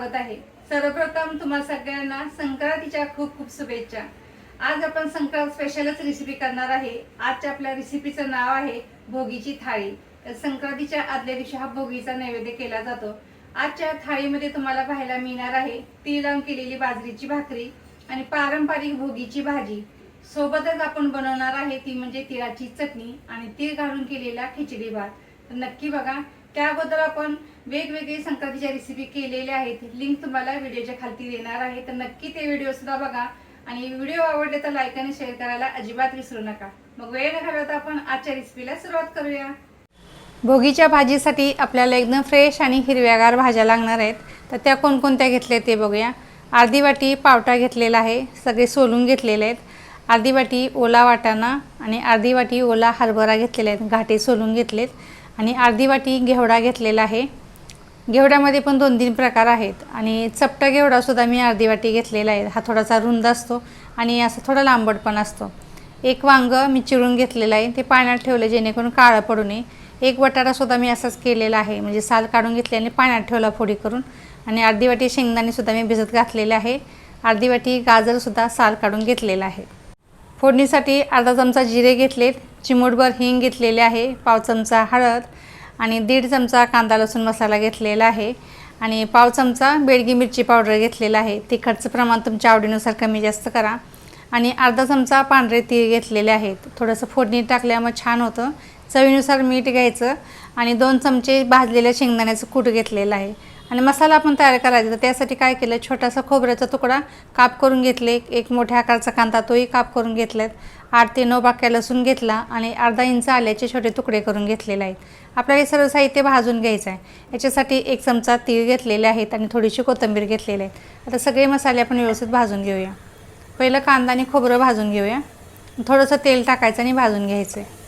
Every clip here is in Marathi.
स्वागत आहे. सर्वप्रथम तुम्हा सगळ्यांना संक्रांतीच्या खूप खूप शुभेच्छा. आज आपण संक्रांत स्पेशलच रेसिपी करणार आहे. आजच्या आपल्या रेसिपीचं नाव आहे भोगीची थाळी. तर संक्रांतीच्या आदल्या दिवशी हा भोगीचा नैवेद्य केला जातो. आजच्या थाळीमध्ये तुम्हाला पाहायला मिळणार आहे तीळ लावून केलेली बाजरीची भाकरी आणि पारंपरिक भोगीची भाजी. सोबतच आपण बनवणार आहे ती म्हणजे तिळाची चटणी आणि तीळ घालून केलेला खिचडी भात. नक्की बघा त्या अगोदर आपण वेगवेगळे संक्रांतीच्या रेसिपी केलेल्या आहेत. लिंक तुम्हाला व्हिडिओच्या खालती देणार आहे. तर नक्की ते व्हिडिओ सुद्धा बघा. आणि व्हिडिओ आवडले तर लाईक आणि शेअर करायला अजिबात विसरू नका. मग वेळ न घालवता आपण आजच्या रेसिपीला सुरुवात करूया. भोगीच्या भाजीसाठी आपल्याला एकदम फ्रेश आणि हिरव्यागार भाज्या लागणार आहेत. तर त्या कोणकोणत्या घेतल्या ते बघूया. अर्धी वाटी पावटा घेतलेला आहे. सगळे सोलून घेतलेले आहेत. अर्धी वाटी ओला वाटाणा आणि अर्धी वाटी ओला हरभरा घेतलेले आहेत. घाटे सोलून घेतलेत. आणि अर्धी वाटी घेवडा घेतलेला आहे. घेवड्यामध्ये पण दोन तीन प्रकार आहेत. आणि चपटा घेवडासुद्धा मी अर्धी वाटी घेतलेला आहे. हा थोडासा रुंद असतो आणि असा थोडा लांबट पण असतो. एक वांग मी चिरून घेतलेलं आहे. ते पाण्यात ठेवलं जेणेकरून काळं पडू नये. एक बटाटासुद्धा मी असाच केलेला आहे. म्हणजे साल काढून घेतली आणि पाण्यात ठेवला फोडी करून. आणि अर्धी वाटी शेंगदाणेसुद्धा मी भिजत घातलेले आहे. अर्धी वाटी गाजरसुद्धा साल काढून घेतलेला आहे. फोडणीसाठी अर्धा चमचा जिरे घेतलेत. चिमूटभर हिंग घेतलेले आहे. पाव चमचा हळद. आणि दीड चमचा कांदा लसूण मसाला घेतलेला आहे. आणि पाव चमचा बेडगी मिरची पावडर घेतलेला आहे. तिखटचं प्रमाण तुमच्या आवडीनुसार कमी जास्त करा. आणि अर्धा चमचा पांढरे तीळ घेतलेले आहेत. थोडंसं फोडणी टाकल्यामुळे छान होतं. चवीनुसार मीठ घ्यायचं. आणि दोन चमचे भाजलेल्या शेंगदाण्याचं कूट घेतलेलं आहे. आणि मसाला आपण तयार करायचा. तर त्यासाठी काय केलं छोटासा खोबऱ्याचा तुकडा काप करून घेतले. एक मोठ्या आकारचा कांदा तोही काप करून घेतलेत. आठ ते नऊ बाक्या लसूण घेतला आणि अर्धा इंच आल्याचे छोटे तुकडे करून घेतलेले आहेत. आपल्याला हे सर्व साहित्य भाजून घ्यायचं आहे याच्यासाठी एक चमचा तीळ घेतलेले आहेत आणि थोडीशी कोथिंबीर घेतलेली आहे. आता सगळे मसाले आपण व्यवस्थित भाजून घेऊया. पहिलं कांदा आणि खोबरं भाजून घेऊया. थोडंसं तेल टाकायचं आणि भाजून घ्यायचं आहे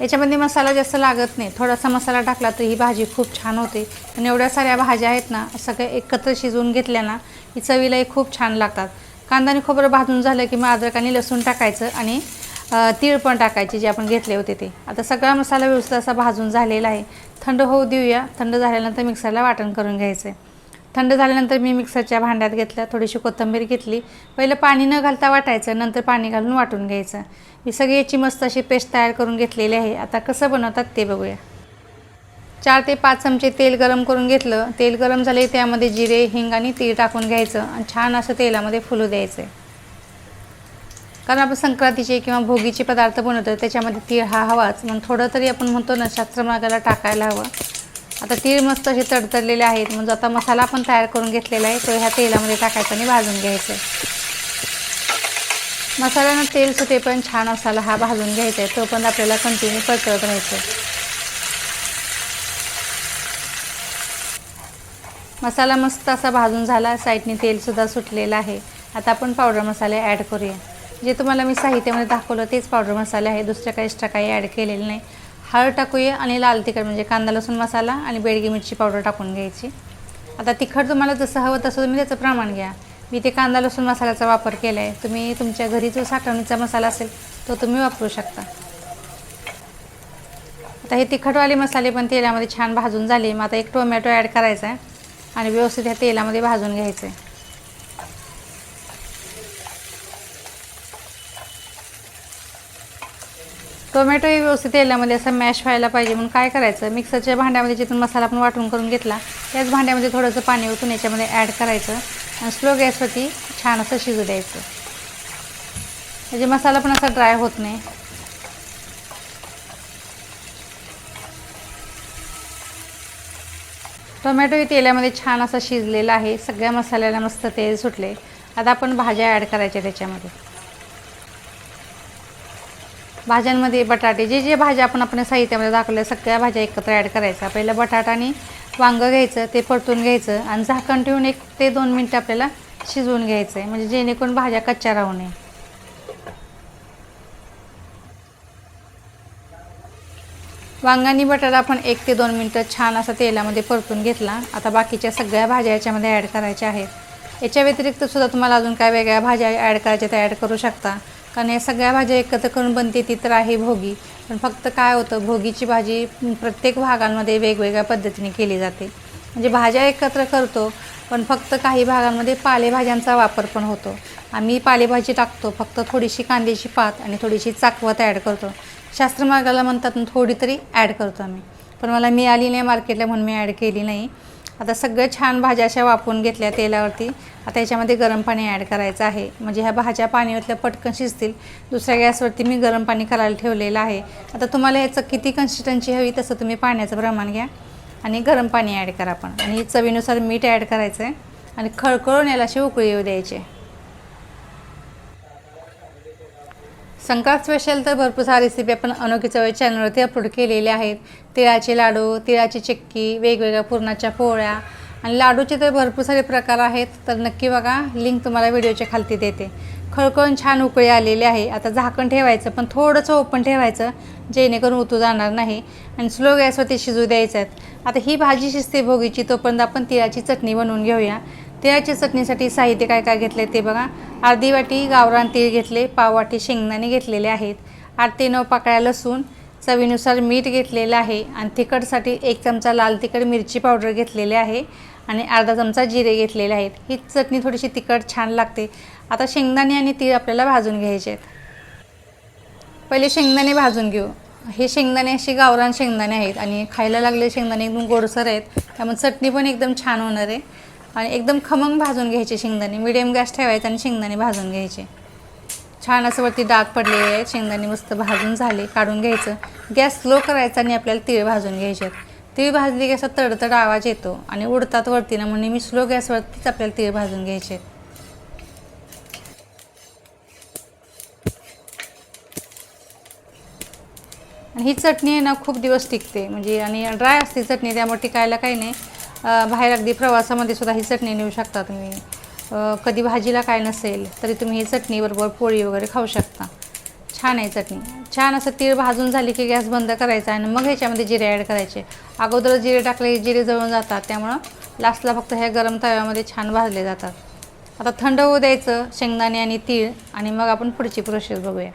याच्यामध्ये मसाला जास्त लागत नाही. थोडासा मसाला टाकला तर ही भाजी खूप छान होते. आणि एवढ्या साऱ्या भाज्या आहेत ना सगळ्या एकत्र शिजवून घेतल्या ना ही चवीलाही खूप छान लागतात. कांदाने खोबरं भाजून झालं की मग अद्रक आणि लसूण टाकायचं आणि तीळ पण टाकायचे जे आपण घेतले होते ते. आता सगळा मसाला व्यवस्थित असा भाजून झालेला आहे. थंड होऊ देऊया. थंड झाल्यानंतर मिक्सरला वाटण करून घ्यायचं आहे थंड झाल्यानंतर मी मिक्सरच्या भांड्यात घेतलं थोडीशी कोथिंबीर घेतली. पहिलं पाणी न घालता वाटायचं नंतर पाणी घालून वाटून घ्यायचं. मी सगळी याची मस्त अशी पेस्ट तयार करून घेतलेली आहे. आता कसं बनवतात ते बघूया. चार ते पाच चमचे तेल गरम करून घेतलं. तेल गरम झाले त्यामध्ये जिरे हिंग आणि तीळ टाकून घ्यायचं आणि छान असं तेलामध्ये फुलू द्यायचं. कारण आपण संक्रांतीचे किंवा भोगीचे पदार्थ बनवतो त्याच्यामध्ये तीळ हा हवाच. मग थोडं तरी आपण म्हणतो ना शास्त्रमार्गाला टाकायला हवं. आता तीळ मस्त असे तडतडलेले आहेत. म्हणजे आता मसाला आपण तयार करून घेतलेला आहे तो ह्या तेलामध्ये टाकायचा आणि भाजून घ्यायचं मसाल्यानं तेल सुटे पण छान मसाला हा भाजून घ्यायचा आहे. तो पण आपल्याला कंटिन्यू पकडत राहायचं मसाला मस्त असा भाजून झाला. साईडने तेलसुद्धा सुटलेलं आहे. आता आपण पावडर मसाले ॲड करूया. जे तुम्हाला मी साहित्यामध्ये दाखवलं तेच पावडर मसाले आहे. दुसरं काही एक्स्ट्रा काही ॲड केलेलं नाही. हळद टाकूया आणि लाल तिखट म्हणजे कांदा लसूण मसाला आणि बेडगी मिरची पावडर टाकून घ्यायची. आता तिखट तुम्हाला जसं हवं तसं तुम्ही त्याचं प्रमाण घ्या. मी ते कांदा लसूण मसाल्याचा वापर केला आहे तुम्ही तुमच्या घरी जो साठवणीचा मसाला असेल तो तुम्ही वापरू शकता. आता हे तिखटवाले मसाले पण तेलामध्ये छान भाजून झाले. मग आता एक टोमॅटो ॲड करायचा आहे आणि व्यवस्थित ह्या तेलामध्ये भाजून घ्यायचं आहे टोमॅटोही व्यवस्थित तेलामध्ये असं मॅश व्हायला पाहिजे म्हणून काय करायचं? मिक्सरच्या भांड्यामध्ये जिथून मसाला आपण वाटून करून घेतला त्याच भांड्यामध्ये थोडंसं पाणी ओतून याच्यामध्ये ॲड करायचं आणि स्लो गॅसवरती छान असं शिजू द्यायचं. म्हणजे मसाला पण असा ड्राय होत नाही. टोमॅटोही तेलामध्ये छान असा शिजलेला आहे. सगळ्या मसाल्याला मस्त तेल सुटले. आता आपण भाज्या ॲड करायच्या त्याच्यामध्ये. भाज्यांमध्ये बटाटे जे जे भाज्या आपण आपण साहित्यामध्ये दाखवल्या सगळ्या भाज्या एकत्र ॲड करायच्या. पहिलं बटाटा आणि वांगं घ्यायचं ते परतून घ्यायचं आणि झाकण ठेवून एक ते दोन मिनटं आपल्याला शिजवून घ्यायचं आहे म्हणजे जेणेकरून भाज्या कच्च्या राहू नये. वांगानी बटाटा आपण एक ते दोन मिनटं छान असा तेलामध्ये परतून घेतला. आता बाकीच्या सगळ्या भाज्या याच्यामध्ये ॲड करायच्या आहेत. याच्या व्यतिरिक्त सुद्धा तुम्हाला अजून काय वेगळ्या भाज्या ॲड करायच्या त्या ॲड करू शकता. कारण या सगळ्या भाज्या एकत्र करून बनते ती तर आहे भोगी. पण फक्त काय होतं भोगीची भाजी प्रत्येक भागांमध्ये वेगवेगळ्या पद्धतीने केली जाते. म्हणजे भाज्या एकत्र करतो पण फक्त काही भागांमध्ये पालेभाज्यांचा वापर पण होतो. आम्ही पालेभाजी टाकतो फक्त थोडीशी कांद्याची पात आणि थोडीशी चाकवत ॲड करतो. शास्त्रमार्गाला म्हणतात थोडी तरी ॲड करतो आम्ही. पण मला मिळाली नाही मार्केटला म्हणून मी ॲड केली नाही. आता सगळं छान भाज्या अशा वापरून घेतल्या तेलावरती. आता याच्यामध्ये गरम पाणी ॲड करायचं आहे. म्हणजे ह्या भाज्या पाण्यावरतल्या पटकन शिजतील. दुसऱ्या गॅसवरती मी गरम पाणी करायला ठेवलेलं आहे. आता तुम्हाला याचं किती कन्सिस्टन्सी हवी तसं तुम्ही पाण्याचं प्रमाण घ्या. आणि गरम पाणी ॲड करा पण. आणि चवीनुसार मीठ ॲड करायचं आहे आणि खळखळून याला अशी उकळी येऊ द्यायची. संक्रांत स्पेशल तर भरपूर साऱ्या रेसिपी आपण अनोखी चवळी चॅनलवरती अपलोड केलेल्या आहेत. तिळाचे लाडू तिळाची चिक्की वेगवेगळ्या पुरणाच्या पोळ्या आणि लाडूचे तर भरपूर सारे प्रकार आहेत. तर नक्की बघा लिंक तुम्हाला व्हिडिओच्या खालती देते. खळखळून छान उकळी आलेली आहे. आता झाकण ठेवायचं पण थोडंसं ओपन ठेवायचं जेणेकरून उतू जाणार नाही आणि स्लो गॅसवरती शिजू द्यायचं. आहेत आता ही भाजी शिजते भोगीची तोपर्यंत आपण तिळाची चटणी बनवून घेऊया. तिळाच्या चटणीसाठी साहित्य काय काय घेतले ते बघा. अर्धी वाटी गावरान तीळ घेतले पाव वाटी शेंगदाणे घेतलेले आहेत. आठ ते नऊ पाकळ्या लसूण चवीनुसार मीठ घेतलेलं आहे आणि तिखटसाठी एक चमचा लाल तिखट मिरची पावडर घेतलेले आहे आणि अर्धा चमचा जिरे घेतलेले आहेत. ही चटणी थोडीशी तिखट छान लागते. आता शेंगदाणे आणि तीळ आपल्याला भाजून घ्यायचे आहेत. पहिले शेंगदाणे भाजून घेऊ. हे शेंगदाणे असे गावरान शेंगदाणे आहेत आणि खायला लागले शेंगदाणे एकदम गोडसर आहेत. त्यामुळे चटणी पण एकदम छान होणार आहे. आणि एकदम खमंग भाजून घ्यायचे शेंगदाणे. मिडियम गॅस ठेवायचा आणि शेंगदाणे भाजून घ्यायचे. छान असं वरती डाग पडलेले आहेत शेंगदाणे मस्त भाजून झाले काढून घ्यायचं. गॅस स्लो करायचा आणि आपल्याला तीळ भाजून घ्यायचे आहेत. भाजली की असा तडतड आवाज येतो आणि उडतात वरती ना म्हणून मी स्लो गॅसवरतीच आपल्याला तीळ भाजून घ्यायचे आहेत. आणि ही चटणी आहे ना खूप दिवस टिकते. म्हणजे आणि ड्राय असते चटणी त्यामुळे टिकायला काही नाही. बाहेर अगदी प्रवासामध्ये सुद्धा ही चटणी नेऊ शकता तुम्ही. कधी भाजीला काय नसेल तरी तुम्ही ही चटणीबरोबर पोळी वगैरे खाऊ शकता. छान आहे चटणी. छान असं तीळ भाजून झाली की गॅस बंद करायचा आणि मग ह्याच्यामध्ये जिरे ॲड करायचे. अगोदर जिरे टाकले जिरे जळून जातात त्यामुळं लास्टला फक्त ह्या गरम तव्यामध्ये छान भाजले जातात. आता थंड होऊ द्यायचं शेंगदाणे आणि तीळ आणि मग आपण पुढची प्रोसेस बघूया.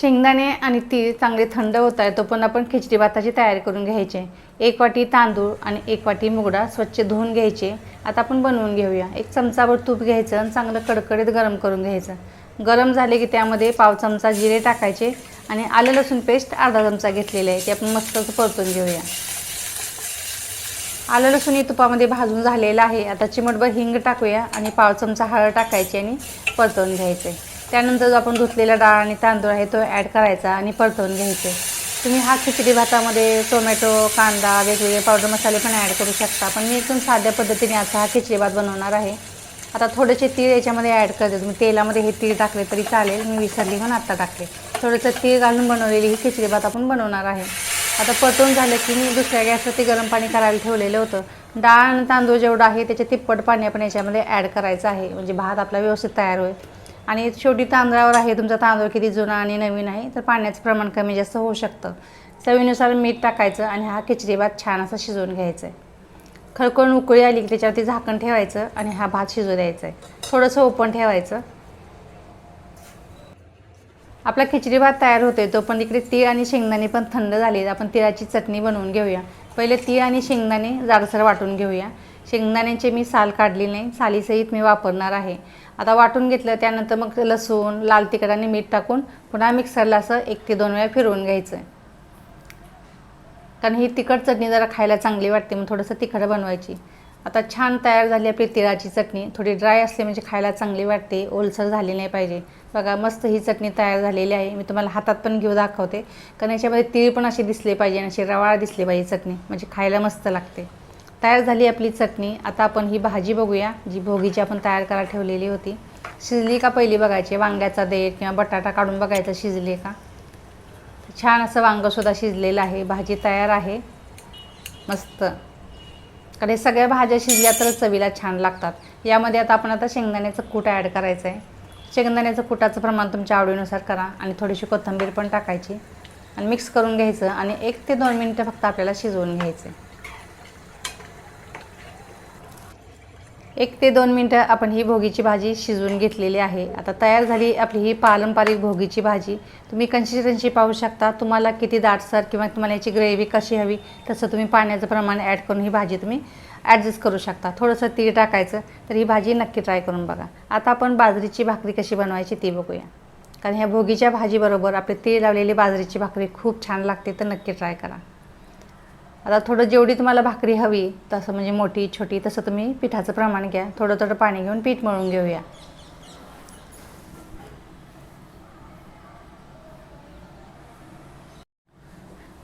शेंगदाणे आणि तीळ चांगले थंड होत आहे तो पण आपण खिचडी भाताची तयारी करून घ्यायचे. एक वाटी तांदूळ आणि एक वाटी मुगडा स्वच्छ धुवून घ्यायचे. आता आपण बनवून घेऊया. एक चमचाभर तूप घ्यायचं आणि चांगलं कडकडीत गरम करून घ्यायचं. गरम झाले की त्यामध्ये पाव चमचा जिरे टाकायचे आणि आलं लसूण पेस्ट अर्धा चमचा घेतलेले आहे ते आपण मस्त असं परतून घेऊया. आलं लसूण हे तुपामध्ये भाजून झालेलं आहे. आता चिमटभर हिंग टाकूया आणि पाव चमचा हळद टाकायची आणि परतवून घ्यायचे. त्यानंतर जो आपण धुतलेला डाळ आणि तांदूळ आहे तो ॲड करायचा आणि परतवून घ्यायचे. तुम्ही हा खिचडी भातामध्ये टोमॅटो कांदा वेगवेगळे पावडर मसाले पण ॲड करू शकता. पण मी एकदम साध्या पद्धतीने आता हा खिचडी भात बनवणार आहे. आता थोडेसे तीळ याच्यामध्ये ॲड करते. तुम्ही तेलामध्ये हे तीळ टाकले तरी चालेल. मी विसरली म्हणून आत्ता टाकले. थोडंसं तीळ घालून बनवलेली ही खिचडी भात आपण बनवणार आहे. आता पटवून झालं की मी दुसऱ्या गॅसवरती गरम पाणी करायला ठेवलेलं होतं. डाळ आणि तांदूळ जेवढं आहे त्याच्या तिप्पट पाणी आपण याच्यामध्ये ॲड करायचं आहे. म्हणजे भात आपला व्यवस्थित तयार होईल. आणि शेवटी तांदळावर आहे तुमचा तांदूळ किती जुना आणि नवीन आहे तर पाण्याचं प्रमाण कमी जास्त होऊ शकतं. चवीनुसार मीठ टाकायचं आणि हा खिचडी भात छान असा शिजवून घ्यायचा आहे खळखळून उकळी आली की त्याच्यावरती झाकण ठेवायचं आणि हा भात शिजू द्यायचा आहे थोडंसं ओपन ठेवायचं. आपला खिचडी भात तयार होते तो पण इकडे तीळ आणि शेंगदाणे पण थंड झाले आपण तिळाची चटणी बनवून घेऊया. पहिले तीळ आणि शेंगदाणे जाडसर वाटून घेऊया. शेंगदाण्याचे मी साल काढली नाही सालीसहित मी वापरणार आहे. आता वाटून घेतलं त्यानंतर मग लसूण लाल तिखट आणि मीठ टाकून पुन्हा मिक्सरला असं एक ते दोन वेळा फिरवून घ्यायचं. आहे कारण ही तिखट चटणी जरा खायला चांगली वाटते मग थोडंसं तिखट बनवायची. आता छान तयार झाली आपली तिळाची चटणी. थोडी ड्राय असली म्हणजे खायला चांगली वाटते ओलसर झाली नाही पाहिजे. बघा मस्त ही चटणी तयार झालेली आहे. मी तुम्हाला हातात पण घेऊ दाखवते. कारण याच्यामध्ये तीळ पण असे दिसले पाहिजे आणि अशी रवाळ दिसली पाहिजे चटणी. म्हणजे खायला मस्त लागते. तयार झाली आपली चटणी. आता आपण ही भाजी बघूया जी भोगीची आपण तयार करायला ठेवलेली होती. शिजली का पहिली बघायची? वांग्याचा देठ किंवा बटाटा काढून बघायचा शिजले का? छान असं वांगंसुद्धा शिजलेलं आहे. भाजी तयार आहे. मस्त. कारण हे सगळ्या भाज्या शिजल्या तर चवीला छान लागतात. यामध्ये आता आपण आता शेंगदाण्याचं कूट ॲड करायचं आहे शेंगदाण्याचं कुटाचं प्रमाण तुमच्या आवडीनुसार करा आणि थोडीशी कोथिंबीर पण टाकायची आणि मिक्स करून घ्यायचं आणि एक ते दोन मिनटं फक्त आपल्याला शिजवून घ्यायचं एक ते दोन मिनटं आपण ही भोगीची भाजी शिजवून घेतलेली आहे. आता तयार झाली आपली ही पारंपरिक भोगीची भाजी. तुम्ही कन्सिस्टन्सी पाहू शकता. तुम्हाला किती दाटसर किंवा तुम्हाला याची ग्रेव्ही कशी हवी तसं तुम्ही पाण्याचं प्रमाण ॲड करून ही भाजी तुम्ही ॲडजस्ट करू शकता. थोडंसं तीळ टाकायचं तर ही भाजी नक्की ट्राय करून बघा. आता आपण बाजरीची भाकरी कशी बनवायची ती बघूया. कारण ह्या भोगीच्या भाजीबरोबर आपली तीळ लावलेली बाजरीची भाकरी खूप छान लागते तर नक्की ट्राय करा. आता थोडं जेवढी तुम्हाला भाकरी हवी तसं म्हणजे मोठी छोटी तसं तुम्ही पिठाचं प्रमाण घ्या. थोडं थोडं पाणी घेऊन पीठ मळून घेऊया.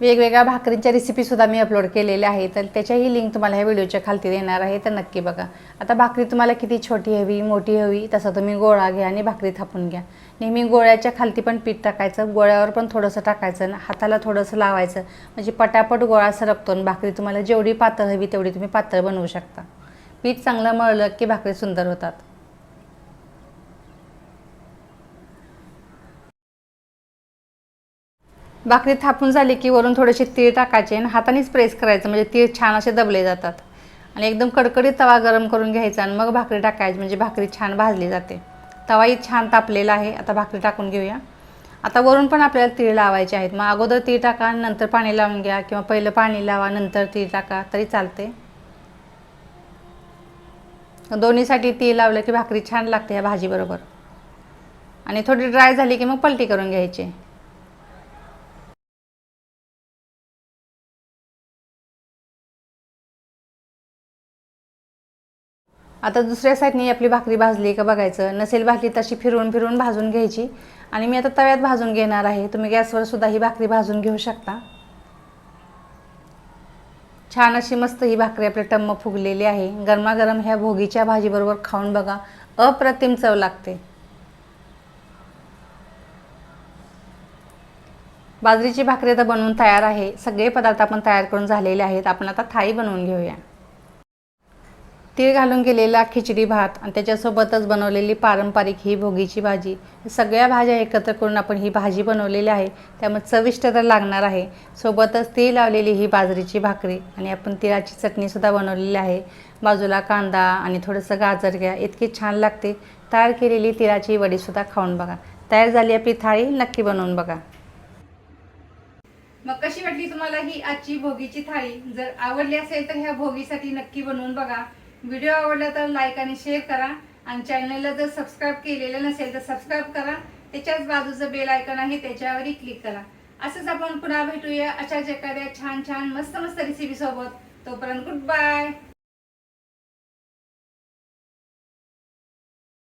वेगवेगळ्या भाकरींच्या रेसिपीसुद्धा मी अपलोड केलेल्या आहेत. तर त्याच्याही लिंक तुम्हाला ह्या व्हिडिओच्या खालती देणार आहे. तर नक्की बघा. आता भाकरी तुम्हाला किती छोटी हवी मोठी हवी तसं तुम्ही गोळा घ्या आणि भाकरी थापून घ्या. नेहमी गोळ्याच्या खालती पण पीठ टाकायचं गोळ्यावर पण थोडंसं टाकायचं आणि हाताला थोडंसं लावायचं. म्हणजे पटापट गोळा सरकतो आणि भाकरी तुम्हाला जेवढी पातळ हवी तेवढी तुम्ही पातळ बनवू शकता. पीठ चांगलं मळलं की भाकरी सुंदर होतात. भाकरी थापून झाली की वरून थोडेसे तीळ टाकायचे आणि हातानेच प्रेस करायचं म्हणजे तीळ छान असे दबले जातात. आणि एकदम कडकडीत तवा गरम करून घ्यायचा आणि मग भाकरी टाकायची म्हणजे भाकरी छान भाजली जाते. तवाही छान तापलेला आहे. आता भाकरी टाकून घेऊया. आता वरून पण आपल्याला तीळ लावायचे आहेत. मग अगोदर तीळ टाका नंतर पाणी लावून घ्या किंवा पहिलं पाणी लावा नंतर तीळ टाका तरी चालते. दोन्हीसाठी तीळ लावलं की भाकरी छान लागते ह्या भाजीबरोबर. आणि थोडी ड्राय झाली की मग पलटी करून घ्यायची. आता दुसऱ्या साईडने आपली भाकरी भाजली का बघायचं. नसेल भाजली तशी फिरवून फिरवून भाजून घ्यायची. आणि मी आता तव्यात भाजून घेणार आहे. तुम्ही गॅसवर सुद्धा ही भाकरी भाजून घेऊ शकता. छान अशी मस्त ही भाकरी आपली टम्म फुगलेली आहे. गरमागरम ह्या भोगीच्या भाजीबरोबर खाऊन बघा. अप्रतिम चव लागते. बाजरीची भाकरी आता बनवून तयार आहे. सगळे पदार्थ आपण तयार करून झालेले आहेत. आपण आता थाळी बनवून घेऊया. तीळ घालून गेलेला खिचडी भात आणि त्याच्यासोबतच बनवलेली पारंपरिक ही भोगीची भाजी. सगळ्या भाज्या एकत्र करून आपण ही भाजी बनवलेली आहे. त्यामुळे चविष्ट तर लागणार आहे. सोबतच तीळ लावलेली ही बाजरीची भाकरी आणि आपण तिळाची चटणीसुद्धा बनवलेली आहे. बाजूला कांदा आणि थोडंसं गाजर घ्या. इतकी छान लागते. तयार केलेली तिळाची वडीसुद्धा खाऊन बघा. तयार झाली आपली थाळी नक्की बनवून बघा. मग कशी वाटली तुम्हाला ही आजची भोगीची थाळी? जर आवडली असेल तर ह्या भोगीसाठी नक्की बनवून बघा. व्हिडिओ आवडला तर लाईक आणि शेअर करा. आणि चॅनलला जर सबस्क्राईब केलेलं नसेल तर सबस्क्राईब करा. त्याच्याच बाजूचं बेल आयकॉन आहे त्याच्यावरही क्लिक करा. असंच आपण पुन्हा भेटूया अशाच एखाद्या छान छान मस्त मस्त रेसिपी सोबत. तोपर्यंत गुड बाय